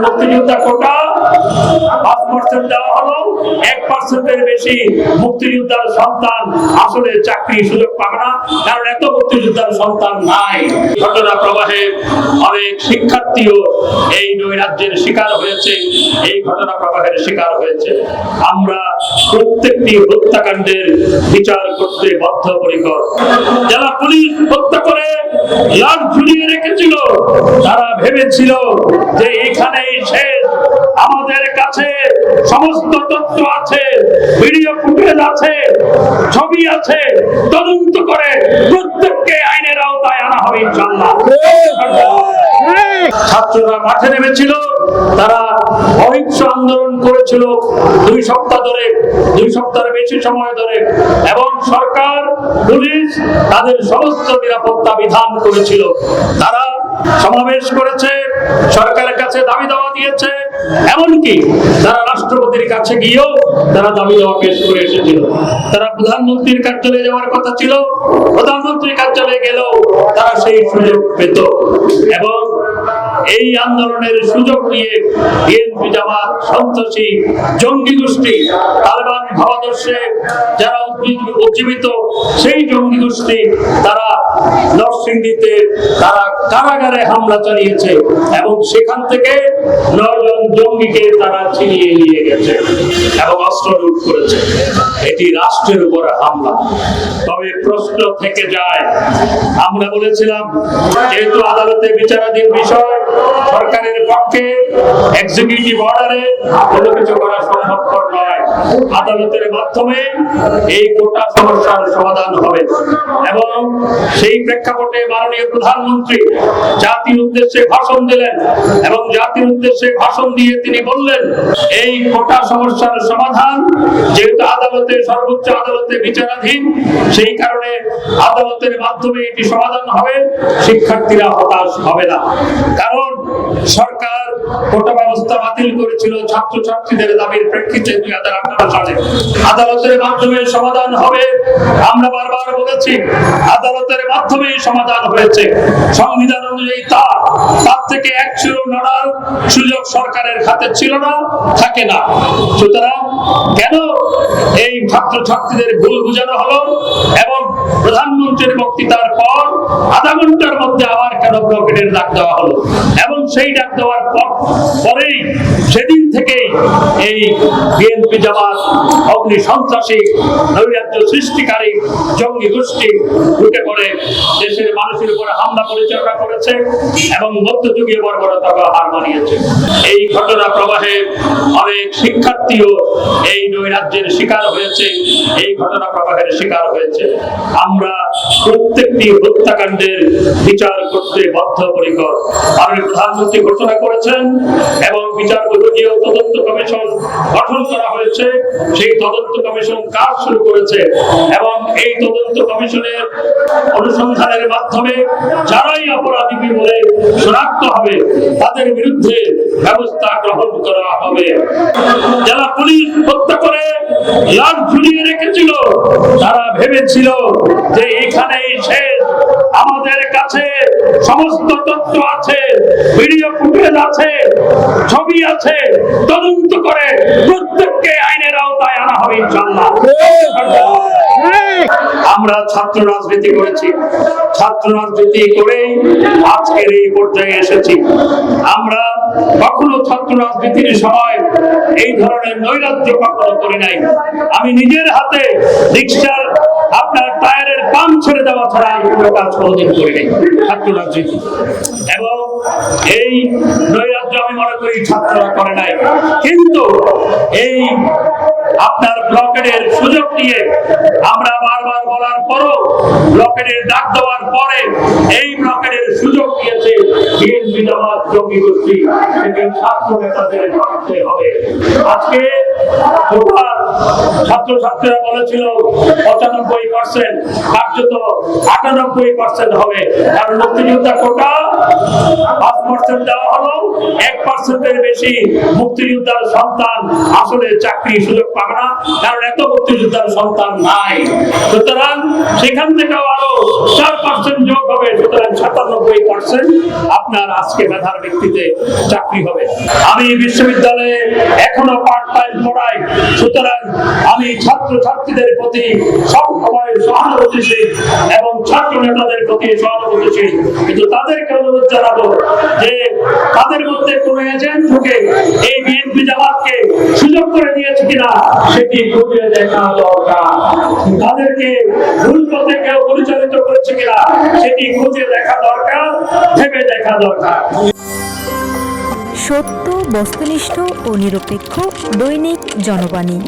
মুক্তিযোদ্ধা কোটা আমরা প্রত্যেকটি হত্যাকাণ্ডের বিচার করতে বদ্ধপরিকর। যারা পুলিশ হত্যা করে, লাশ ঝুলিয়ে রেখেছিল, তারা ভেবেছিল যে এখানেই শেষ। আমাদের কাছে সমস্ত তথ্য আছে, ভিডিও ফুটেজ আছে, ছবি আছে, তদন্ত করে প্রত্যেককে আইনের আওতায় আনা হবে ইনশাল্লাহ ছাত্ররা মাঠে নেমেছিল, তারা অহিংস আন্দোলন করেছিল দুই সপ্তাহ ধরে, দুই সপ্তাহের বেশি সময় ধরে, এবং সরকার, পুলিশ তাদের সমস্ত নিরাপত্তা বিধান করেছিল। তারা সমাবেশ করেছে, সরকারের কাছে দাবি দাওয়া দিয়েছে। এমনকি তারা রাষ্ট্রপতির কাছে গিয়েও তারা দাবি দাওয়া পেশ করে এসেছিল। তারা প্রধানমন্ত্রীর কার্যালয়ে যাওয়ার কথা ছিল, প্রধানমন্ত্রীর কার্যালয়ে গেলেও তারা সেই সুযোগ পেত। এবং এই আন্দোলনের সুযোগ নিয়ে বিএনপি জামাত সন্ত্রাসী, জঙ্গি গোষ্ঠী, তালেবান ভাবাদর্শে যারা উজ্জীবিত, সেই জঙ্গি গোষ্ঠী, তারা নরসিংদীতে তারা কারাগারে হামলা চালিয়েছে এবং সেখান থেকে নয়জন জঙ্গিকে তারা ছিনিয়ে নিয়ে গেছে এবং অস্ত্র লুট করেছে। এটি রাষ্ট্রের উপর হামলা। তবে প্রশ্ন থেকে যায়, আমরা বলেছিলাম, যেহেতু আদালতে বিচারাধীন বিষয় সরকারের পক্ষে এক্সিকিউটিভ অর্ডারে কোনো কিছু করা সম্ভবপর নয়। আদালতের মাধ্যমে এই গোটা সমস্যার সমাধান হবে। এবং সেই প্রেক্ষাপটে মাননীয় প্রধানমন্ত্রী জাতির উদ্দেশ্যে ভাষণ দিলেন এবং জাতির উদ্দেশ্যে ভাষণ দিয়ে তিনি বললেন, এই গোটা সমস্যার সমাধান যেহেতু আদালতে, সর্বোচ্চ আদালতে বিচারাধীন, সেই কারণে আদালতের মাধ্যমে এটি সমাধান হবে। শিক্ষার্থীরা হতাশ হবে না। কারণ সরকার কোটা ব্যবস্থা বাতিল করেছিল, ছাত্রছাত্রীদের দাবির প্রেক্ষিতে দুই হাজার আঠারো সালে। আদালতের মাধ্যমে সমাধান হবে, আমরা বারবার বলেছি, আদালতের মাধ্যমে সমাধান হয়েছে। সংবিধান অনুযায়ী তা তার থেকে এক ছিল লড়ার সুযোগ সরকারের হাতে ছিল না, থাকে না। সুতরাং কেন এই ছাত্রছাত্রীদের ভুল বুঝানো হলো এবং প্রধানমন্ত্রীর বক্তৃতার পর আধা ঘণ্টার মধ্যে আবার কেন ব্লকেটের ডাক দেওয়া হলো? এবং সেই ডাক দেওয়ার পর পরেই সেদিন থেকেই এই বিএনপি জামাত, অগ্নি সন্ত্রাসী, নৈরাজ্য সৃষ্টিকারী, জঙ্গি গোষ্ঠী ঢুকে পড়ে দেশের মানুষের উপরে হামলা পরিচালনা করেছে এবং মধ্যযুগীয় বর্বরতাকে হার মানিয়েছে। এই ঘটনা প্রবাহে অনেক শিক্ষার্থীও এই নৈরাজ্যের শিকার হয়েছে, এই ঘটনা প্রবাহের শিকার হয়েছে। আমরা প্রত্যেকটি হত্যাকাণ্ডের বিচার করতে বদ্ধপরিকর মাননীয় প্রধানমন্ত্রী ঘোষণা করেছেন এবং বিচার বিভাগীয় তদন্ত কমিশন গঠন করা হয়েছে। সেই তদন্ত কমিশন কাজ শুরু করেছে এবং এই তদন্ত কমিশনের অনুসন্ধানের মাধ্যমে যারাই অপরাধী বলে শনাক্ত হবে, তাদের বিরুদ্ধে ব্যবস্থা গ্রহণ করা হবে। যারা পুলিশ হত্যা করে লাশ ঝুলিয়ে রেখেছিল, তারা ভেবেছিল যে এখানেই শেষ। আমাদের কাছে সমস্ত তথ্য আছে। ভিডিও ফুটেজ আছে, ছবি আছে। তদন্ত করে প্রত্যেককে আইনের আওতায় আনা হবে ইনশাল্লাহ আমরা ছাত্র রাজনীতি করেছি। ছাত্র রাজনীতি করেই আজকের এই পর্যায়ে এসেছি। আমরা কখনো ছাত্র রাজনীতির সময় এই ধরনের নৈরাজ্য কখনো করি নাই। আমি নিজের হাতে রিক্সার আপনার টায়ারের পাম্প ছেড়ে দেওয়া ছাড়া কাজ কোনোদিন করি নাই। ছাত্র রাজনীতি এবং এই নৈরাজ্য আমি মনে করি ছাত্ররা করে নাই। কিন্তু এই আপনার ব্লকেটের সুযোগ নিয়ে আমরা বারবার বলার পরও ব্লকেটের ডাক দেওয়ার পরে এই ব্লকেটের সুযোগ দিয়েছে বিএনপি জামাত জঙ্গি গোষ্ঠী। থেকে ছাত্র নেতাদের হবে। আজকে গোটা ছাত্রছাত্রীরা বলেছিল, পঁচানব্বই পার্সেন্ট কার্যত আটানব্বই পার্সেন্ট হবে। কারণ মুক্তিযোদ্ধা কোটা পাঁচ পার্সেন্ট দেওয়া হলো, এক পার্সেন্টের বেশি মুক্তিযোদ্ধার সন্তান আসলে চাকরি সুযোগ পাবে না, কারণ এত মুক্তিযোদ্ধার সন্তান নাই। সুতরাং সেখান থেকে আরও চার পার্সেন্ট যোগ হবে সুতরাং সাতানব্বই পার্সেন্ট আপনার আজকে মেধার ব্যক্তিতে চাকরি হবে। আমি বিশ্ববিদ্যালয়ে এখনও পার্ট টাইম পড়াই। সুতরাং আমি ছাত্র ছাত্রীদের প্রতি সবসময় সহানুভূতিশীল এবং ছাত্র নেতাদের প্রতি সহানুভূতিশীল। কিন্তু তাদেরকে অনুরোধ জানাব যে তাদের মধ্যে কোন এজেন্ট ঢুকে এই বিএনপি জামাতকে সুযোগ করে দিয়েছে কিনা, সেটি খুঁজে দেখা দরকার। তাদেরকে ভুল পথে কেউ পরিচালিত করেছে কিনা, সেটি খুঁজে দেখা দরকার, ভেবে দেখা দরকার। সত্য, বস্তুনিষ্ঠ ও নিরপেক্ষ দৈনিক জনবাণী।